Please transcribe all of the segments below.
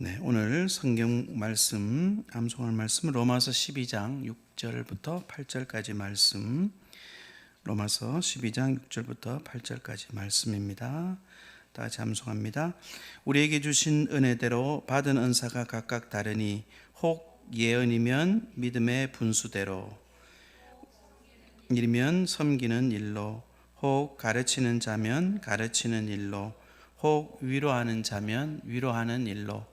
네, 오늘 성경 말씀 암송할 말씀 로마서 12장 6절부터 8절까지 말씀 로마서 12장 6절부터 8절까지 말씀입니다. 다 같이 암송합니다. 우리에게 주신 은혜대로 받은 은사가 각각 다르니 혹 예언이면 믿음의 분수대로 일이면 섬기는 일로 혹 가르치는 자면 가르치는 일로 혹 위로하는 자면 위로하는 일로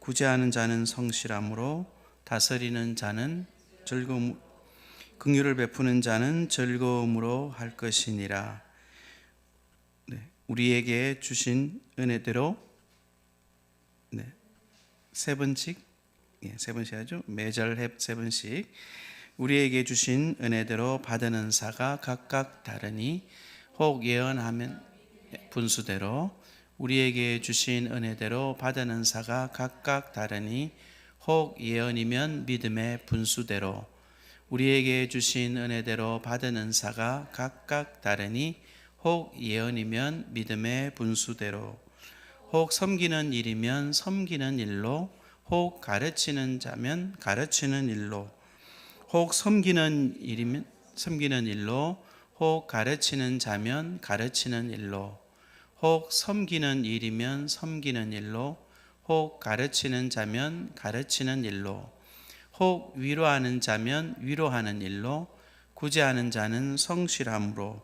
구제하는 자는 성실함으로 다스리는 자는 즐거움 긍휼을 베푸는 자는 즐거움으로 할 것이니라. 네, 우리에게 주신 은혜대로 네, 세 번씩 예, 세 번씩 하죠. 매절 해- 세 번씩 우리에게 주신 은혜대로 받은 은사가 각각 다르니 혹 예언하면 분수대로 우리에게 주신 은혜대로 받은 은사가 각각 다르니 혹 예언이면 믿음의 분수대로. 우리에게 주신 은혜대로 받은 은사가 각각 다르니 혹 예언이면 믿음의 분수대로. 혹 섬기는 일이면 섬기는 일로. 혹 가르치는 자면 가르치는 일로. 혹 섬기는 일이면 섬기는 일로. 혹 가르치는 자면 가르치는 일로 혹 섬기는 일이면 섬기는 일로 혹 가르치는 자면 가르치는 일로 혹 위로하는 자면 위로하는 일로 구제하는 자는 성실함으로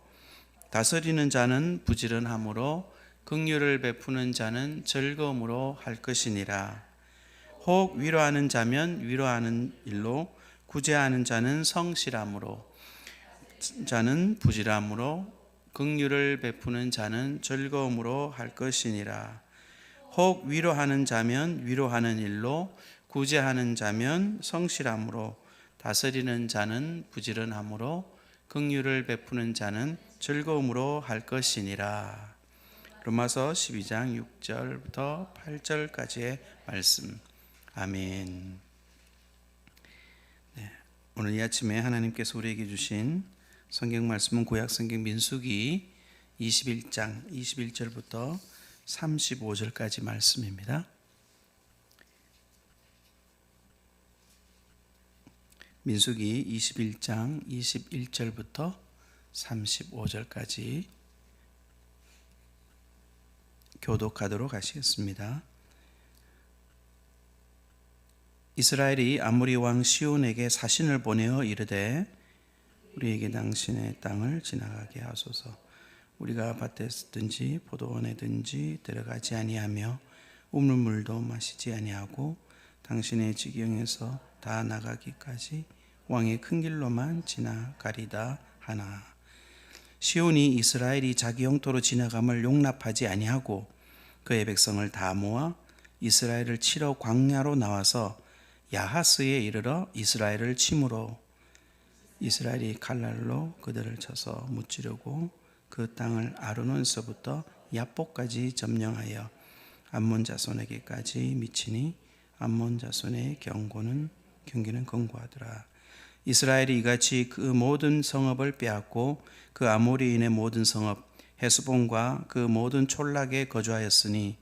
다스리는 자는 부지런함으로 긍휼을 베푸는 자는 즐거움으로 할 것이니라. 혹 위로하는 자면 위로하는 일로 구제하는 자는 성실함으로 자는 부지람으로 긍휼을 베푸는 자는 즐거움으로 할 것이니라. 혹 위로하는 자면 위로하는 일로 구제하는 자면 성실함으로 다스리는 자는 부지런함으로 긍휼을 베푸는 자는 즐거움으로 할 것이니라. 로마서 12장 6절부터 8절까지의 말씀. 아멘. 네, 오늘 이 아침에 하나님께서 우리에게 주신 성경 말씀은 구약 성경 민수기 21장 21절부터 35절까지 말씀입니다. 민수기 21장 21절부터 35절까지 교독하도록 하시겠습니다. 이스라엘이 아모리 왕 시온에게 사신을 보내어 이르되 우리에게 당신의 땅을 지나가게 하소서. 우리가 밭에든지 포도원에든지 들어가지 아니하며 우물 물도 마시지 아니하고 당신의 지경에서 다 나가기까지 왕의 큰 길로만 지나가리다 하나. 시온이 이스라엘이 자기 영토로 지나감을 용납하지 아니하고 그의 백성을 다 모아 이스라엘을 치러 광야로 나와서 야하스에 이르러 이스라엘을 침으로 이스라엘이 칼날로 그들을 쳐서 무찌르고 그 땅을 아르논서부터 야복까지 점령하여 암몬 자손에게까지 미치니 암몬 자손의 경고는 경기는 권고하더라. 이스라엘이 이같이 그 모든 성읍을 빼앗고 그 아모리인의 모든 성읍 헤스본과 그 모든 촌락에 거주하였으니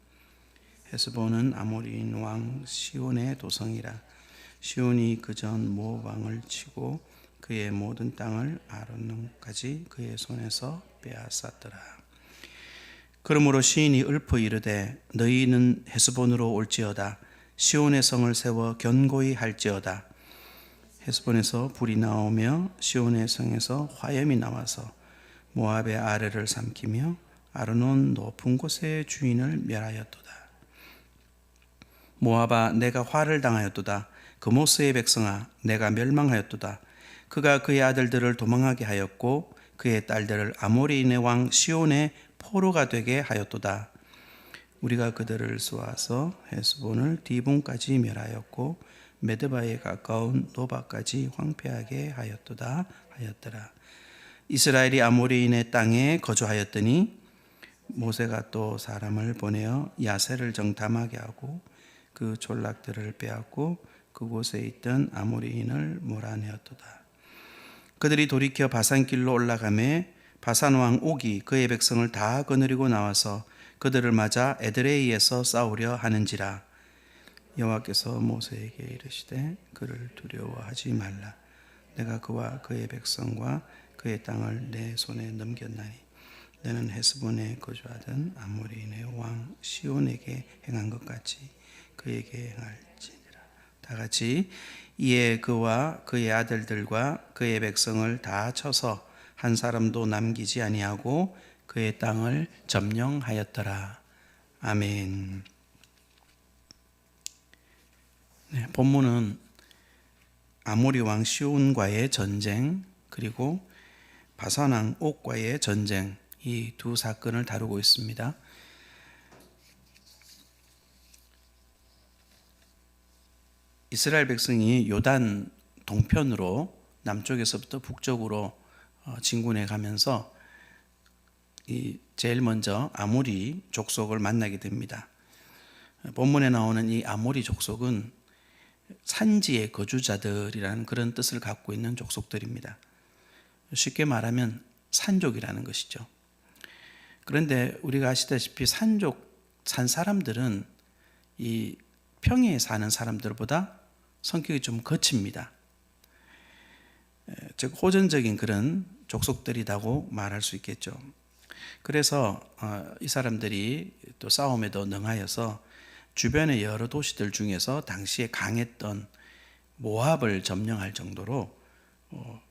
헤스본은 아모리인 왕 시온의 도성이라 시온이 그전 모압 왕을 치고 그의 모든 땅을 아론까지 그의 손에서 빼앗았더라. 그러므로 시인이 읊어 이르되 너희는 헤스본으로 올지어다 시온의 성을 세워 견고히 할지어다 헤스본에서 불이 나오며 시온의 성에서 화염이 나와서 모압의 아래를 삼키며 아르논 높은 곳의 주인을 멸하였도다. 모압아 내가 화를 당하였도다. 그모스의 백성아 내가 멸망하였도다. 그가 그의 아들들을 도망하게 하였고 그의 딸들을 아모리인의 왕 시온의 포로가 되게 하였도다. 우리가 그들을 쏘아서 헤스본을 디본까지 멸하였고 메드바에 가까운 노바까지 황폐하게 하였도다 하였더라. 이스라엘이 아모리인의 땅에 거주하였더니 모세가 또 사람을 보내어 야세를 정탐하게 하고 그 졸락들을 빼앗고 그곳에 있던 아모리인을 몰아내었도다. 그들이 돌이켜 바산길로 올라가매 바산 왕 옥이 그의 백성을 다 거느리고 나와서 그들을 맞아 에드레이에서 싸우려 하는지라. 여호와께서 모세에게 이르시되 그를 두려워하지 말라. 내가 그와 그의 백성과 그의 땅을 내 손에 넘겼나니 너는 헤스본에 거주하던 아모리인의 왕 시온에게 행한 것 같이 그에게 행할지니라. 다 같이 이에 그와 그의 아들들과 그의 백성을 다 쳐서 한 사람도 남기지 아니하고 그의 땅을 점령하였더라 아멘. 네, 본문은 아모리 왕 시온과의 전쟁 그리고 바산 왕 옥과의 전쟁 이 두 사건을 다루고 있습니다. 이스라엘 백성이 요단 동편으로 남쪽에서부터 북쪽으로 어, 진군해 가면서 이 제일 먼저 아모리 족속을 만나게 됩니다. 본문에 나오는 이 아모리 족속은 산지의 거주자들이라는 그런 뜻을 갖고 있는 족속들입니다. 쉽게 말하면 산족이라는 것이죠. 그런데 우리가 아시다시피 산족 산 사람들은 이 평야에 사는 사람들보다 성격이 좀 거칩니다. 즉 호전적인 그런 족속들이라고 말할 수 있겠죠. 그래서 어, 이 사람들이 또 싸움에도 능하여서 주변의 여러 도시들 중에서 당시에 강했던 모압을 점령할 정도로 어,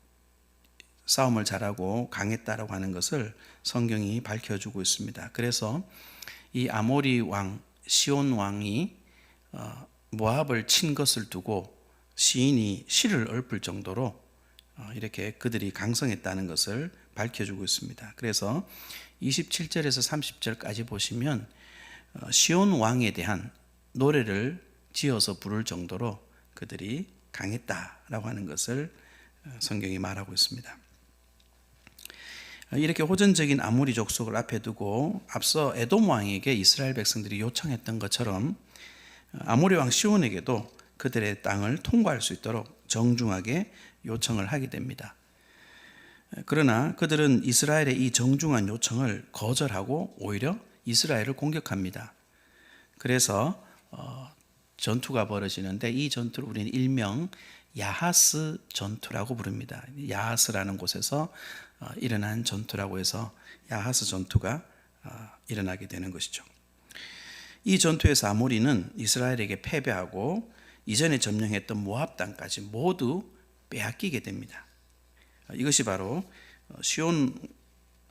싸움을 잘하고 강했다라고 하는 것을 성경이 밝혀주고 있습니다. 그래서 이 아모리 왕 시온 왕이 어, 모압을 친 것을 두고 시인이 시를 읊을 정도로 이렇게 그들이 강성했다는 것을 밝혀주고 있습니다. 그래서 27절에서 30절까지 보시면 어, 시온 왕에 대한 노래를 지어서 부를 정도로 그들이 강했다라고 하는 것을 어, 성경이 말하고 있습니다. 어, 이렇게 호전적인 아모리 족속을 앞에 두고 앞서 에돔 왕에게 이스라엘 백성들이 요청했던 것처럼 아모리 왕 시온에게도 그들의 땅을 통과할 수 있도록 정중하게 요청을 하게 됩니다. 그러나 그들은 이스라엘의 이 정중한 요청을 거절하고 오히려 이스라엘을 공격합니다. 그래서 어, 전투가 벌어지는데 이 전투를 우리는 일명 야하스 전투라고 부릅니다. 야하스라는 곳에서 어, 일어난 전투라고 해서 야하스 전투가 어, 일어나게 되는 것이죠. 이 전투에서 아모리는 이스라엘에게 패배하고 이전에 점령했던 모압 땅까지 모두 빼앗기게 됩니다. 이것이 바로 시온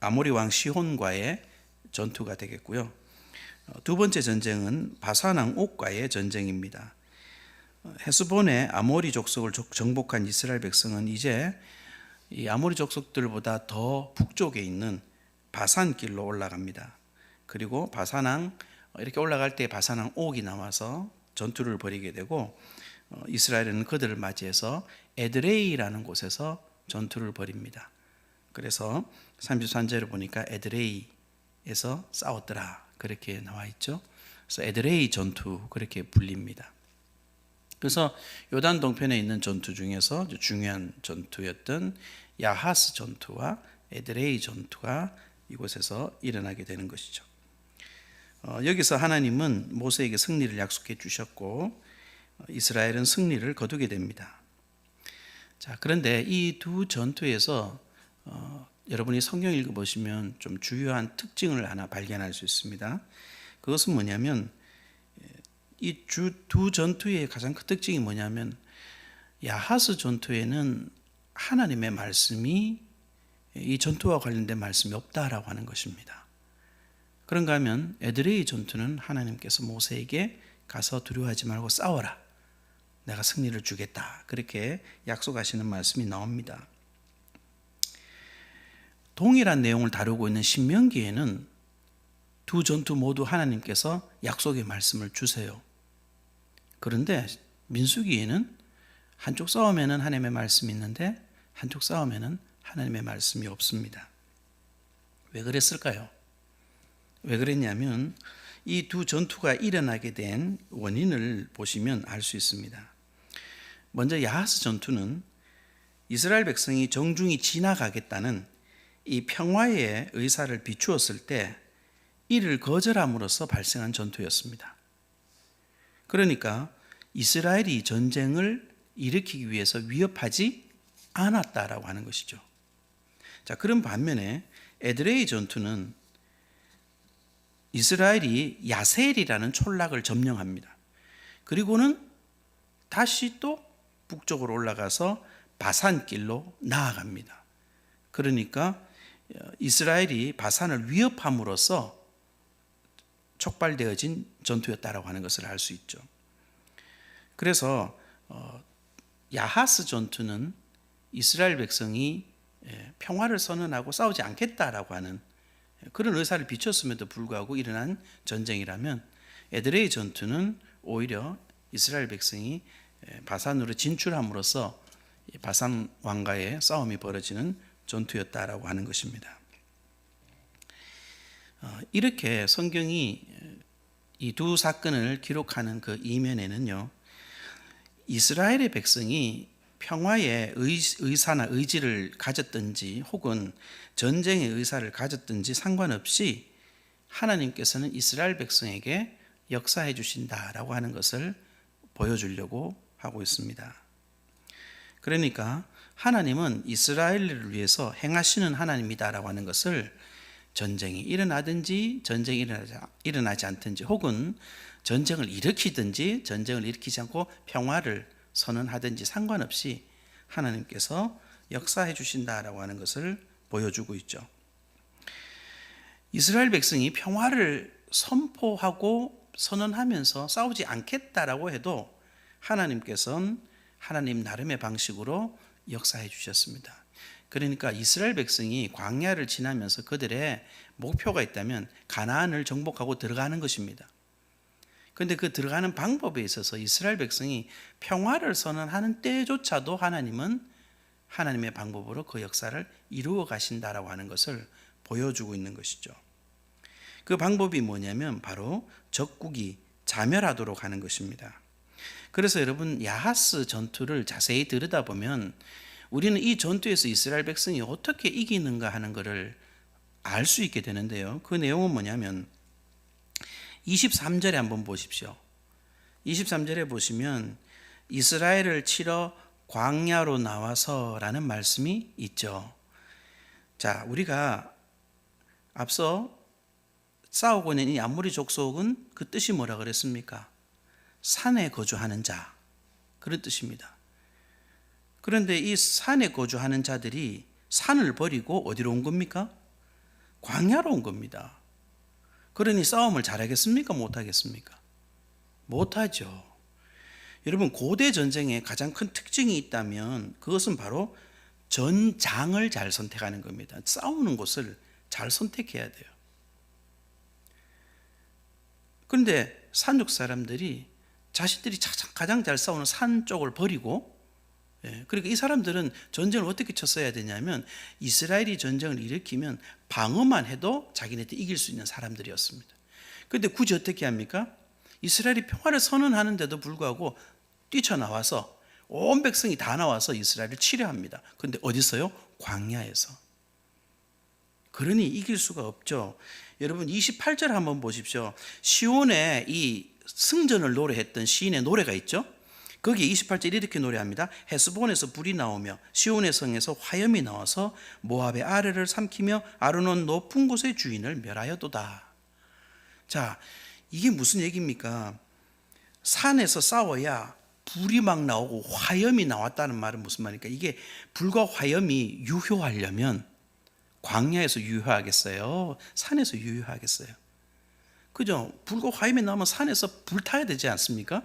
아모리 왕 시혼과의 전투가 되겠고요. 두 번째 전쟁은 바산 왕 옥과의 전쟁입니다. 헤스본의 아모리 족속을 정복한 이스라엘 백성은 이제 이 아모리 족속들보다 더 북쪽에 있는 바산 길로 올라갑니다. 그리고 바산왕 이렇게 올라갈 때 바산왕 옥이 나와서 전투를 벌이게 되고 어, 이스라엘은 그들을 맞이해서 에드레이라는 곳에서 전투를 벌입니다. 그래서 33절을 보니까 에드레이에서 싸웠더라. 그렇게 나와 있죠. 그래서 에드레이 전투 그렇게 불립니다. 그래서 요단 동편에 있는 전투 중에서 중요한 전투였던 야하스 전투와 에드레이 전투가 이곳에서 일어나게 되는 것이죠. 어, 여기서 하나님은 모세에게 승리를 약속해 주셨고 어, 이스라엘은 승리를 거두게 됩니다. 자, 그런데 이 두 전투에서 어, 여러분이 성경 읽어 보시면 좀 주요한 특징을 하나 발견할 수 있습니다. 그것은 뭐냐면 이 두 전투의 가장 큰 특징이 뭐냐면 야하스 전투에는 하나님의 말씀이 이 전투와 관련된 말씀이 없다라고 하는 것입니다. 그런가 하면 에드레이 전투는 하나님께서 모세에게 가서 두려워하지 말고 싸워라. 내가 승리를 주겠다. 그렇게 약속하시는 말씀이 나옵니다. 동일한 내용을 다루고 있는 신명기에는 두 전투 모두 하나님께서 약속의 말씀을 주세요. 그런데 민수기에는 한쪽 싸움에는 하나님의 말씀이 있는데 한쪽 싸움에는 하나님의 말씀이 없습니다. 왜 그랬을까요? 왜 그랬냐면 이 두 전투가 일어나게 된 원인을 보시면 알 수 있습니다. 먼저 야하스 전투는 이스라엘 백성이 정중히 지나가겠다는 이 평화의 의사를 비추었을 때 이를 거절함으로써 발생한 전투였습니다. 그러니까 이스라엘이 전쟁을 일으키기 위해서 위협하지 않았다라고 하는 것이죠. 자, 그런 반면에 에드레이 전투는 이스라엘이 야셀이라는 촌락을 점령합니다. 그리고는 다시 또 북쪽으로 올라가서 바산길로 나아갑니다. 그러니까 이스라엘이 바산을 위협함으로써 촉발되어진 전투였다라고 하는 것을 알 수 있죠. 그래서 어, 야하스 전투는 이스라엘 백성이 예, 평화를 선언하고 싸우지 않겠다라고 하는 그런 의사를 비췄음에도 불구하고 일어난 전쟁이라면 에드레이 전투는 오히려 이스라엘 백성이 예, 바산으로 진출함으로써 바산 왕과의 싸움이 벌어지는 전투였다라고 하는 것입니다. 어, 이렇게 성경이 이 두 사건을 기록하는 그 이면에는요, 이스라엘의 백성이 평화의 의사나 의지를 가졌든지 혹은 전쟁의 의사를 가졌든지 상관없이 하나님께서는 이스라엘 백성에게 역사해 주신다라고 하는 것을 보여주려고 하고 있습니다. 그러니까 하나님은 이스라엘을 위해서 행하시는 하나님이다라고 하는 것을 전쟁이 일어나든지 전쟁이 일어나지, 일어나지 않든지 혹은 전쟁을 일으키든지 전쟁을 일으키지 않고 평화를 선언하든지 상관없이 하나님께서 역사해 주신다라고 하는 것을 보여주고 있죠. 이스라엘 백성이 평화를 선포하고 선언하면서 싸우지 않겠다라고 해도 하나님께서는 하나님 나름의 방식으로 역사해 주셨습니다. 그러니까 이스라엘 백성이 광야를 지나면서 그들의 목표가 있다면 가나안을 정복하고 들어가는 것입니다. 그런데 그 들어가는 방법에 있어서 이스라엘 백성이 평화를 선언하는 때조차도 하나님은 하나님의 방법으로 그 역사를 이루어 가신다라고 하는 것을 보여주고 있는 것이죠. 그 방법이 뭐냐면 바로 적국이 자멸하도록 하는 것입니다. 그래서 여러분 야하스 전투를 자세히 들여다보면 우리는 이 전투에서 이스라엘 백성이 어떻게 이기는가 하는 것을 알 수 있게 되는데요. 그 내용은 뭐냐면 23절에 한번 보십시오. 23절에 보시면 이스라엘을 치러 광야로 나와서라는 말씀이 있죠. 자, 우리가 앞서 싸우고 있는 이 아모리 족속은 그 뜻이 뭐라 그랬습니까? 산에 거주하는 자. 그런 뜻입니다. 그런데 이 산에 거주하는 자들이 산을 버리고 어디로 온 겁니까? 광야로 온 겁니다. 그러니 싸움을 잘하겠습니까? 못하겠습니까? 못하죠. 여러분, 고대 전쟁에 가장 큰 특징이 있다면 그것은 바로 전장을 잘 선택하는 겁니다. 싸우는 곳을 잘 선택해야 돼요. 그런데 산족 사람들이 자신들이 가장 잘 싸우는 산 쪽을 버리고 예, 그러니까 이 사람들은 전쟁을 어떻게 쳤어야 되냐면 이스라엘이 전쟁을 일으키면 방어만 해도 자기네들 이길 수 있는 사람들이었습니다. 그런데 굳이 어떻게 합니까? 이스라엘이 평화를 선언하는데도 불구하고 뛰쳐나와서 온 백성이 다 나와서 이스라엘을 치료합니다. 그런데 어디서요? 광야에서. 그러니 이길 수가 없죠. 여러분 28절 한번 보십시오. 시온의 이 승전을 노래했던 시인의 노래가 있죠. 거기 28절 이렇게 노래합니다. 헤스본에서 불이 나오며 시온의 성에서 화염이 나와서 모압의 아래를 삼키며 아르논 높은 곳의 주인을 멸하여도다. 자, 이게 무슨 얘기입니까? 산에서 싸워야 불이 막 나오고 화염이 나왔다는 말은 무슨 말입니까? 이게 불과 화염이 유효하려면 광야에서 유효하겠어요? 산에서 유효하겠어요? 그죠? 불과 화염이 나오면 산에서 불타야 되지 않습니까?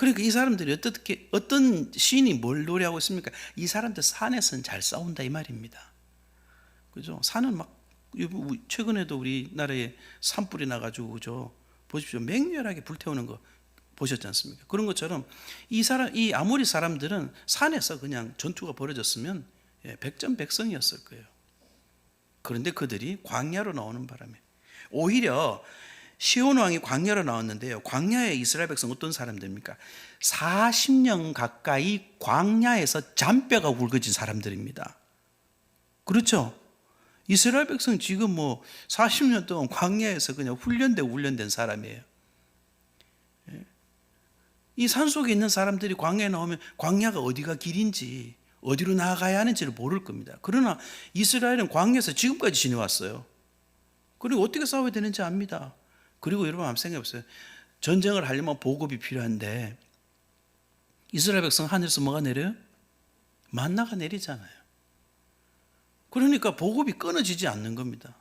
그러니까 이 사람들이 어떻게 어떤 시인이 뭘 노래하고 있습니까? 이 사람들 산에서는 잘 싸운다 이 말입니다. 그죠? 산은 막 최근에도 우리나라에 산불이 나가지고 그죠? 보십시오 맹렬하게 불태우는 거 보셨지 않습니까? 그런 것처럼 이 사람 이 아모리 사람들은 산에서 그냥 전투가 벌어졌으면 예, 백전백승이었을 거예요. 그런데 그들이 광야로 나오는 바람에 오히려 시온 왕이 광야로 나왔는데요. 광야의 이스라엘 백성 어떤 사람들입니까? 40년 가까이 광야에서 잔뼈가 굵어진 사람들입니다. 그렇죠? 이스라엘 백성 지금 뭐 40년 동안 광야에서 그냥 훈련되고 훈련된 사람이에요. 예. 이 산속에 있는 사람들이 광야에 나오면 광야가 어디가 길인지 어디로 나아가야 하는지를 모를 겁니다. 그러나 이스라엘은 광야에서 지금까지 지내왔어요. 그리고 어떻게 싸워야 되는지 압니다. 그리고 여러분 한번 생각해 보세요. 전쟁을 하려면 보급이 필요한데 이스라엘 백성 하늘에서 뭐가 내려요? 만나가 내리잖아요. 그러니까 보급이 끊어지지 않는 겁니다.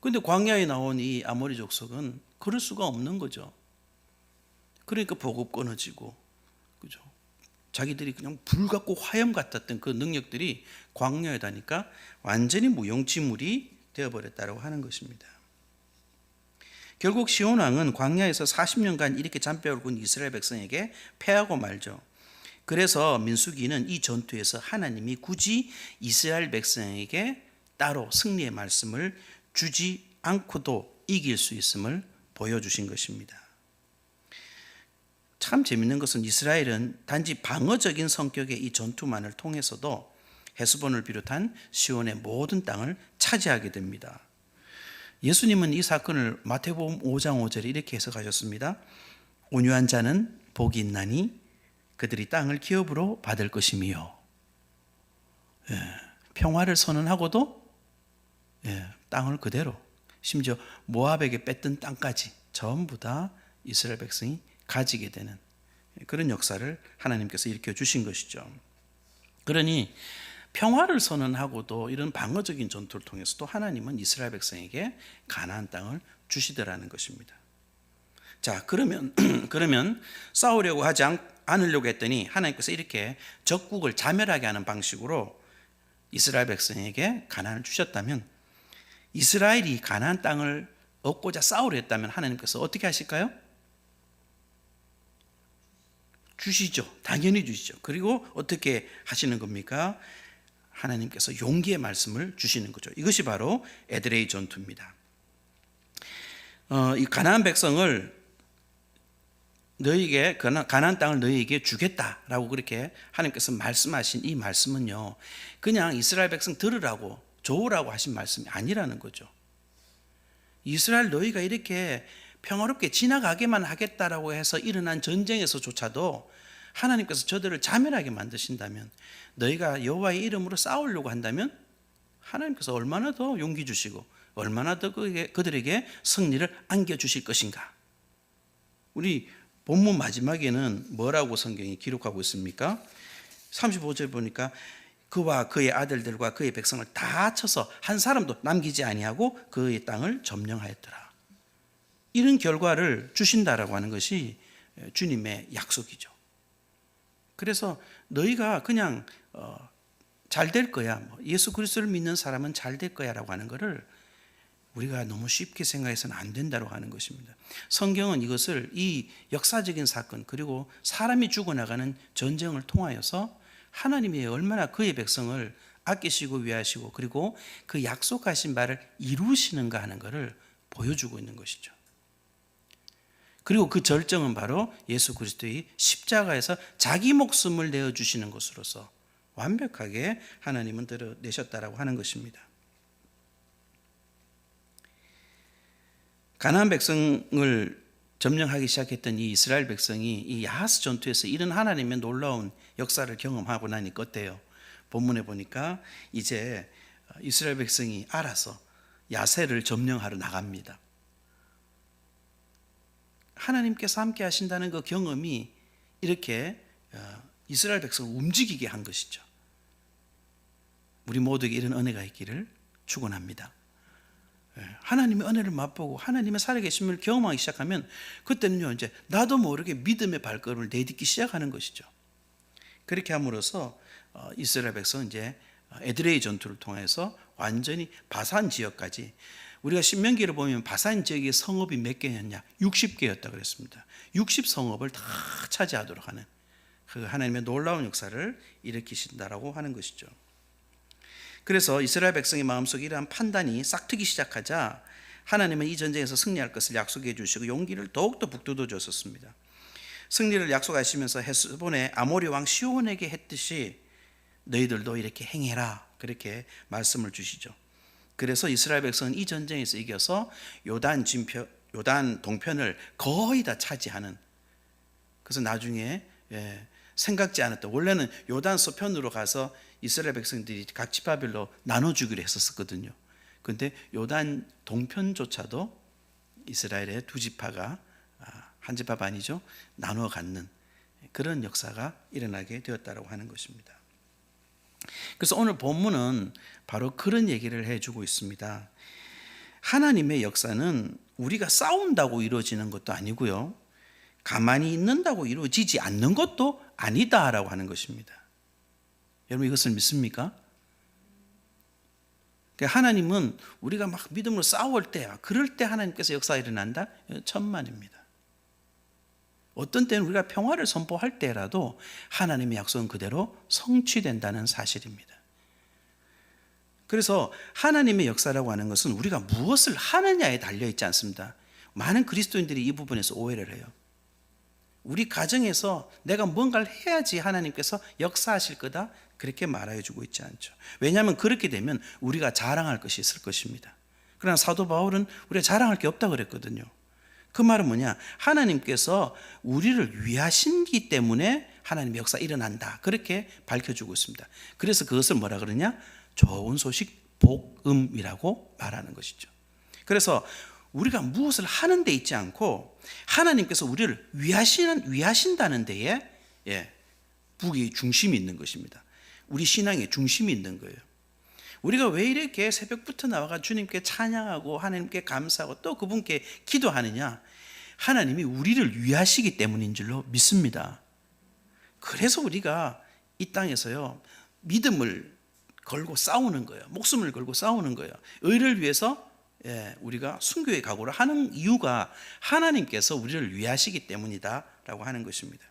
근데 광야에 나온 이 아모리 족속은 그럴 수가 없는 거죠. 그러니까 보급 끊어지고 그죠? 자기들이 그냥 불 같고 화염 같았던 그 능력들이 광야에 다니까 완전히 무용지물이 되어버렸다고 하는 것입니다. 결국 시온 왕은 광야에서 40년간 이렇게 잔뼈를 군 이스라엘 백성에게 패하고 말죠. 그래서 민수기는 이 전투에서 하나님이 굳이 이스라엘 백성에게 따로 승리의 말씀을 주지 않고도 이길 수 있음을 보여주신 것입니다. 참 재밌는 것은 이스라엘은 단지 방어적인 성격의 이 전투만을 통해서도 헤스본을 비롯한 시온의 모든 땅을 차지하게 됩니다. 예수님은 이 사건을 마태복음 5장 5절에 이렇게 해석하셨습니다. 온유한 자는 복이 있나니 그들이 땅을 기업으로 받을 것이미요. 예, 평화를 선언하고도 예, 땅을 그대로 심지어 모압에게 뺐던 땅까지 전부 다 이스라엘 백성이 가지게 되는 그런 역사를 하나님께서 일으켜 주신 것이죠. 그러니 평화를 선언하고도 이런 방어적인 전투를 통해서도 하나님은 이스라엘 백성에게 가나안 땅을 주시더라는 것입니다. 자, 그러면 그러면 싸우려고 하지 않, 않으려고 했더니 하나님께서 이렇게 적국을 자멸하게 하는 방식으로 이스라엘 백성에게 가나안을 주셨다면 이스라엘이 가나안 땅을 얻고자 싸우려 했다면 하나님께서 어떻게 하실까요? 주시죠. 당연히 주시죠. 그리고 어떻게 하시는 겁니까? 하나님께서 용기의 말씀을 주시는 거죠. 이것이 바로 에드레이 전투입니다. 어, 이 가나안 백성을 너희에게 가나안 땅을 너희에게 주겠다라고 그렇게 하나님께서 말씀하신 이 말씀은요. 그냥 이스라엘 백성 들으라고 좋으라고 하신 말씀이 아니라는 거죠. 이스라엘 너희가 이렇게 평화롭게 지나가게만 하겠다라고 해서 일어난 전쟁에서조차도 하나님께서 저들을 자멸하게 만드신다면 너희가 여호와의 이름으로 싸우려고 한다면 하나님께서 얼마나 더 용기 주시고 얼마나 더 그들에게 승리를 안겨 주실 것인가. 우리 본문 마지막에는 뭐라고 성경이 기록하고 있습니까? 35절 보니까 그와 그의 아들들과 그의 백성을 다 쳐서 한 사람도 남기지 아니하고 그의 땅을 점령하였더라. 이런 결과를 주신다라고 하는 것이 주님의 약속이죠. 그래서 너희가 그냥 어, 잘될 거야. 뭐 예수 그리스도를 믿는 사람은 잘 될 거야라고 하는 것을 우리가 너무 쉽게 생각해서는 안 된다고 하는 것입니다. 성경은 이것을 이 역사적인 사건 그리고 사람이 죽어나가는 전쟁을 통하여서 하나님이 얼마나 그의 백성을 아끼시고 위하시고 그리고 그 약속하신 바를 이루시는가 하는 것을 보여주고 있는 것이죠. 그리고 그 절정은 바로 예수 그리스도의 십자가에서 자기 목숨을 내어 주시는 것으로서 완벽하게 하나님은 드러내셨다라고 하는 것입니다. 가나안 백성을 점령하기 시작했던 이 이스라엘 백성이 이 야하스 전투에서 이런 하나님의 놀라운 역사를 경험하고 나니까 어때요? 본문에 보니까 이제 이스라엘 백성이 알아서 야세를 점령하러 나갑니다. 하나님께서 함께 하신다는 그 경험이 이렇게 어, 이스라엘 백성을 움직이게 한 것이죠. 우리 모두에게 이런 은혜가 있기를 축원합니다. 예, 하나님의 은혜를 맛보고 하나님의 살아계심을 경험하기 시작하면 그때는요 이제 나도 모르게 믿음의 발걸음을 내딛기 시작하는 것이죠. 그렇게 함으로써 어, 이스라엘 백성은 이제 에드레이 전투를 통해서 완전히 바산 지역까지 우리가 신명기를 보면 바산 지역의 성읍이 몇 개였냐? 60개였다 그랬습니다. 60 성읍을 다 차지하도록 하는 그 하나님의 놀라운 역사를 일으키신다라고 하는 것이죠. 그래서 이스라엘 백성의 마음속에 이러한 판단이 싹트기 시작하자 하나님은 이 전쟁에서 승리할 것을 약속해 주시고 용기를 더욱더 북돋워 주셨습니다. 승리를 약속하시면서 헤스본의 아모리 왕 시온에게 했듯이 너희들도 이렇게 행해라 그렇게 말씀을 주시죠. 그래서 이스라엘 백성은 이 전쟁에서 이겨서 요단 진표 요단 동편을 거의 다 차지하는 그래서 나중에 예, 생각지 않았던 원래는 요단 서편으로 가서 이스라엘 백성들이 각 지파별로 나눠주기로 했었거든요. 근데 요단 동편조차도 이스라엘의 두 지파가 아, 한 지파 반이죠 나누어 갖는 그런 역사가 일어나게 되었다고 하는 것입니다. 그래서 오늘 본문은 바로 그런 얘기를 해주고 있습니다. 하나님의 역사는 우리가 싸운다고 이루어지는 것도 아니고요. 가만히 있는다고 이루어지지 않는 것도 아니다라고 하는 것입니다. 여러분 이것을 믿습니까? 그러니까 하나님은 우리가 막 믿음으로 싸울 때, 그럴 때 하나님께서 역사가 일어난다? 천만입니다. 어떤 때는 우리가 평화를 선포할 때라도 하나님의 약속은 그대로 성취된다는 사실입니다. 그래서 하나님의 역사라고 하는 것은 우리가 무엇을 하느냐에 달려 있지 않습니다. 많은 그리스도인들이 이 부분에서 오해를 해요. 우리 가정에서 내가 뭔가를 해야지 하나님께서 역사하실 거다 그렇게 말하여 주고 있지 않죠. 왜냐하면 그렇게 되면 우리가 자랑할 것이 있을 것입니다. 그러나 사도 바울은 우리가 자랑할 게 없다 그랬거든요. 그 말은 뭐냐? 하나님께서 우리를 위하신기 때문에 하나님의 역사 일어난다. 그렇게 밝혀주고 있습니다. 그래서 그것을 뭐라 그러냐? 좋은 소식 복음이라고 말하는 것이죠. 그래서 우리가 무엇을 하는 데 있지 않고 하나님께서 우리를 위하시는 위하신다는 데에 예, 북이 중심이 있는 것입니다. 우리 신앙의 중심이 있는 거예요. 우리가 왜 이렇게 새벽부터 나와가 주님께 찬양하고 하나님께 감사하고 또 그분께 기도하느냐? 하나님이 우리를 위하시기 때문인 줄로 믿습니다. 그래서 우리가 이 땅에서요 믿음을 걸고 싸우는 거예요. 목숨을 걸고 싸우는 거예요. 의를 위해서 예, 우리가 순교의 각오를 하는 이유가 하나님께서 우리를 위하시기 때문이다라고 하는 것입니다.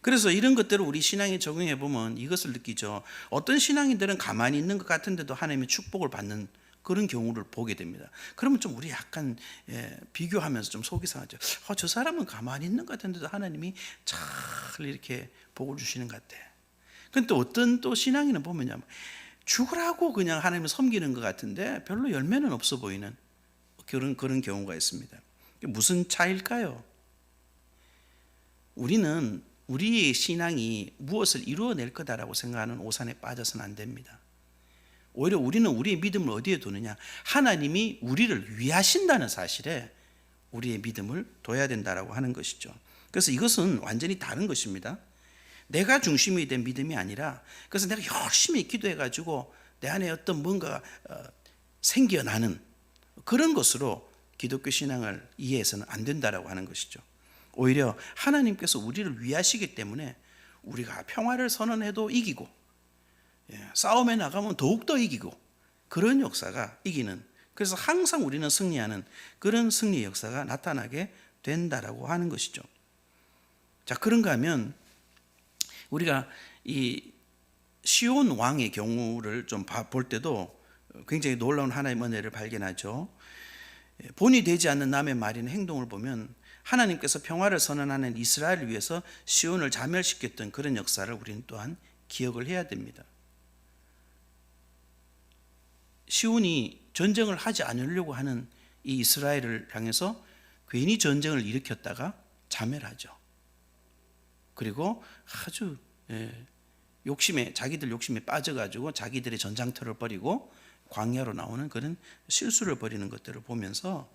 그래서 이런 것들을 우리 신앙에 적용해 보면 이것을 느끼죠. 어떤 신앙인들은 가만히 있는 것 같은데도 하나님의 축복을 받는 그런 경우를 보게 됩니다. 그러면 좀 우리 약간 예, 비교하면서 좀 속이 상하죠. 어, 저 사람은 가만히 있는 것 같은데도 하나님이 잘 이렇게 복을 주시는 것 같아. 근데 또 어떤 또 신앙인은 보면요. 죽으라고 그냥 하나님을 섬기는 것 같은데 별로 열매는 없어 보이는 그런 그런 경우가 있습니다. 무슨 차일까요? 우리는 우리의 신앙이 무엇을 이루어낼 거다라고 생각하는 오산에 빠져서는 안 됩니다. 오히려 우리는 우리의 믿음을 어디에 두느냐? 하나님이 우리를 위하신다는 사실에 우리의 믿음을 둬야 된다라고 하는 것이죠. 그래서 이것은 완전히 다른 것입니다. 내가 중심이 된 믿음이 아니라 그래서 내가 열심히 기도해 가지고 내 안에 어떤 뭔가 어, 생겨나는 그런 것으로 기독교 신앙을 이해해서는 안 된다라고 하는 것이죠. 오히려 하나님께서 우리를 위하시기 때문에 우리가 평화를 선언해도 이기고 예, 싸움에 나가면 더욱더 이기고 그런 역사가 이기는 그래서 항상 우리는 승리하는 그런 승리 역사가 나타나게 된다라고 하는 것이죠. 자, 그런가 하면 우리가 이 시온 왕의 경우를 좀 볼 때도 굉장히 놀라운 하나의 은혜를 발견하죠. 예, 본이 되지 않는 남의 말이나 행동을 보면 하나님께서 평화를 선언하는 이스라엘을 위해서 시온을 자멸시켰던 그런 역사를 우리는 또한 기억을 해야 됩니다. 시온이 전쟁을 하지 않으려고 하는 이 이스라엘을 향해서 괜히 전쟁을 일으켰다가 자멸하죠. 그리고 아주 예, 욕심에 자기들 욕심에 빠져가지고 자기들의 전장터를 버리고 광야로 나오는 그런 실수를 벌이는 것들을 보면서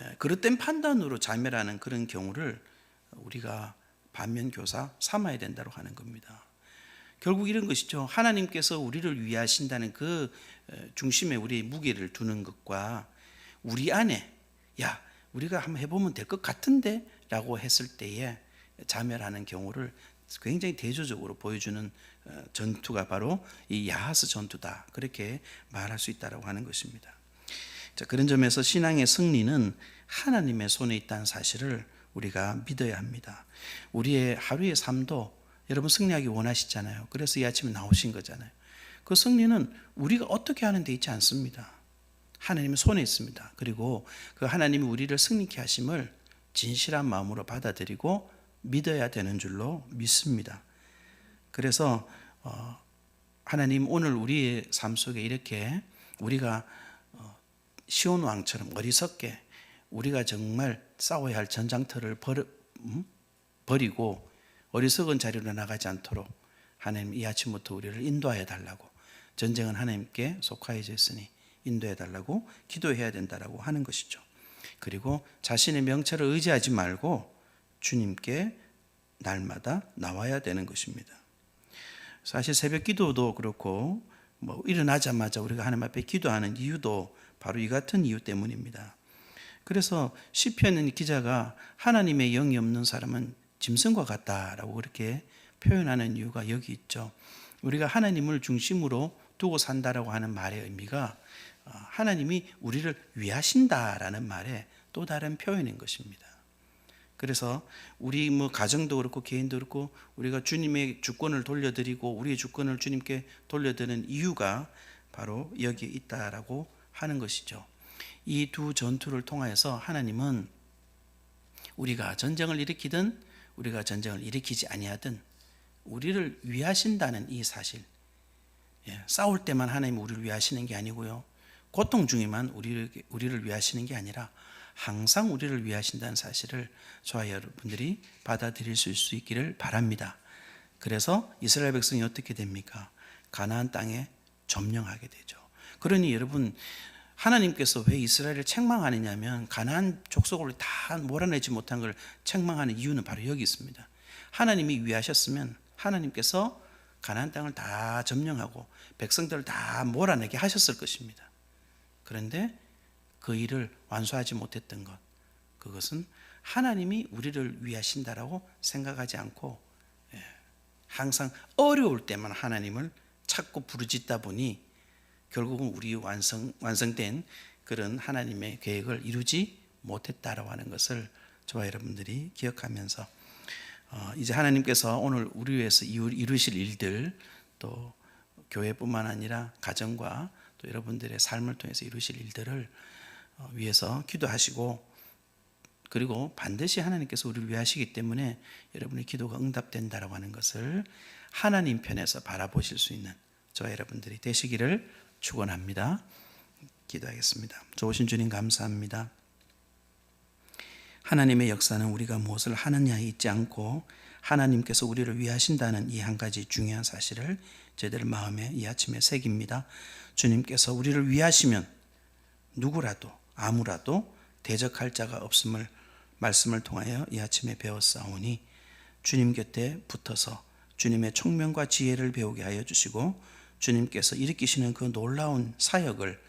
예, 그릇된 판단으로 자멸하는 그런 경우를 우리가 반면 교사 삼아야 된다고 하는 겁니다. 결국 이런 것이죠. 하나님께서 우리를 위하신다는 그 중심에 우리의 무게를 두는 것과 우리 안에 야 우리가 한번 해보면 될 것 같은데라고 했을 때에 자멸하는 경우를 굉장히 대조적으로 보여주는 어, 전투가 바로 이 야하스 전투다 그렇게 말할 수 있다라고 하는 것입니다. 자 그런 점에서 신앙의 승리는 하나님의 손에 있다는 사실을 우리가 믿어야 합니다. 우리의 하루의 삶도 여러분 승리하기 원하시잖아요. 그래서 이 아침에 나오신 거잖아요. 그 승리는 우리가 어떻게 하는 데 있지 않습니다. 하나님의 손에 있습니다. 그리고 그 하나님이 우리를 승리케 하심을 진실한 마음으로 받아들이고 믿어야 되는 줄로 믿습니다. 그래서 어, 하나님 오늘 우리의 삶 속에 이렇게 우리가 어, 시온 왕처럼 어리석게 우리가 정말 싸워야 할 전장터를 버려, 음? 버리고 어리석은 자리로 나가지 않도록 하나님 이 아침부터 우리를 인도하여 달라고 전쟁은 하나님께 속하여져 있으니 인도해 달라고 기도해야 된다라고 하는 것이죠. 그리고 자신의 명체를 의지하지 말고 주님께 날마다 나와야 되는 것입니다. 사실 새벽 기도도 그렇고 뭐 일어나자마자 우리가 하나님 앞에 기도하는 이유도 바로 이 같은 이유 때문입니다. 그래서 시편 기자가 하나님의 영이 없는 사람은 짐승과 같다라고 그렇게 표현하는 이유가 여기 있죠. 우리가 하나님을 중심으로 두고 산다라고 하는 말의 의미가 어, 하나님이 우리를 위하신다라는 말의 또 다른 표현인 것입니다. 그래서 우리 뭐 가정도 그렇고 개인도 그렇고 우리가 주님의 주권을 돌려드리고 우리의 주권을 주님께 돌려드리는 이유가 바로 여기에 있다라고 하는 것이죠. 이 두 전투를 통하여서 하나님은 우리가 전쟁을 일으키든 우리가 전쟁을 일으키지 아니하든 우리를 위하신다는 이 사실. 예, 싸울 때만 하나님 우리를 위하시는 게 아니고요. 고통 중에만 우리를 우리를 위하시는 게 아니라 항상 우리를 위하신다는 사실을 저와 여러분들이 받아들일 수 있기를 바랍니다. 그래서 이스라엘 백성이 어떻게 됩니까? 가나안 땅에 점령하게 되죠. 그러니 여러분 하나님께서 왜 이스라엘을 책망하느냐면 가나안 족속을 다 몰아내지 못한 걸 책망하는 이유는 바로 여기 있습니다. 하나님이 위하셨으면 하나님께서 가나안 땅을 다 점령하고 백성들을 다 몰아내게 하셨을 것입니다. 그런데 그 일을 완수하지 못했던 것. 그것은 하나님이 우리를 위하신다라고 생각하지 않고 예, 항상 어려울 때만 하나님을 찾고 부르짖다 보니 결국은 우리 완성 완성된 그런 하나님의 계획을 이루지 못했다라고 하는 것을 저와 여러분들이 기억하면서 어, 이제 하나님께서 오늘 우리 위해서 이루- 이루실 일들 또 교회뿐만 아니라 가정과 또 여러분들의 삶을 통해서 이루실 일들을 어, 위해서 기도하시고 그리고 반드시 하나님께서 우리를 위하시기 때문에 여러분의 기도가 응답된다라고 하는 것을 하나님 편에서 바라보실 수 있는 저와 여러분들이 되시기를 축원합니다. 기도하겠습니다. 좋으신 주님 감사합니다. 하나님의 역사는 우리가 무엇을 하느냐에 있지 않고 하나님께서 우리를 위하신다는 이 한 가지 중요한 사실을 저희들 마음에 이 아침에 새깁니다. 주님께서 우리를 위하시면 누구라도 아무라도 대적할 자가 없음을 말씀을 통하여 이 아침에 배웠사오니 주님 곁에 붙어서 주님의 총명과 지혜를 배우게 하여 주시고 주님께서 일으키시는 그 놀라운 사역을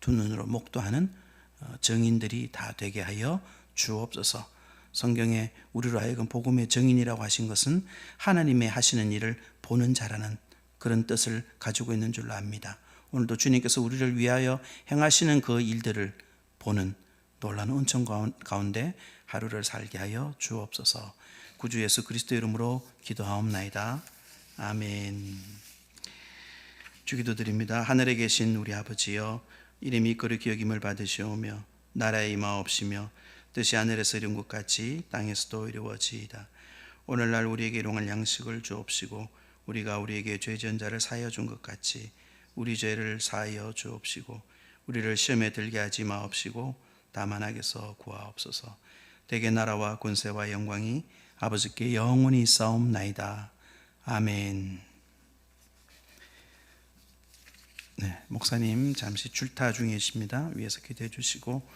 두 눈으로 목도하는 어, 정인들이 다 되게 하여 주옵소서. 성경에 우리로 하여금 복음의 정인이라고 하신 것은 하나님의 하시는 일을 보는 자라는 그런 뜻을 가지고 있는 줄로 압니다. 오늘도 주님께서 우리를 위하여 행하시는 그 일들을 보는 놀라운 은총 가운- 가운데 하루를 살게 하여 주옵소서. 구주 예수 그리스도 이름으로 기도하옵나이다. 아멘. 주기도 드립니다. 하늘에 계신 우리 아버지여 이름이 거룩히 여김을 받으시오며 나라의 임하옵시며 뜻이 하늘에서 이룬 것 같이 땅에서도 이루어지이다. 오늘날 우리에게 일용할 양식을 주옵시고 우리가 우리에게 죄 지은 자를 사하여 준 것 같이 우리 죄를 사하여 주옵시고 우리를 시험에 들게 하지 마옵시고 다만 악에서 구하옵소서. 대개 나라와 권세와 영광이 아버지께 영원히 싸움나이다. 아멘. 네, 목사님 잠시 출타 중이십니다. 위에서 기도해 주시고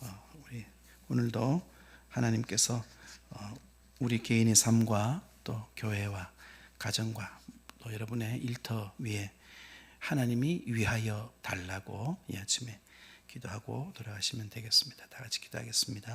어, 우리 오늘도 하나님께서 어, 우리 개인의 삶과 또 교회와 가정과 또 여러분의 일터 위에 하나님이 위하여 달라고 이 아침에 기도하고 돌아가시면 되겠습니다. 다 같이 기도하겠습니다.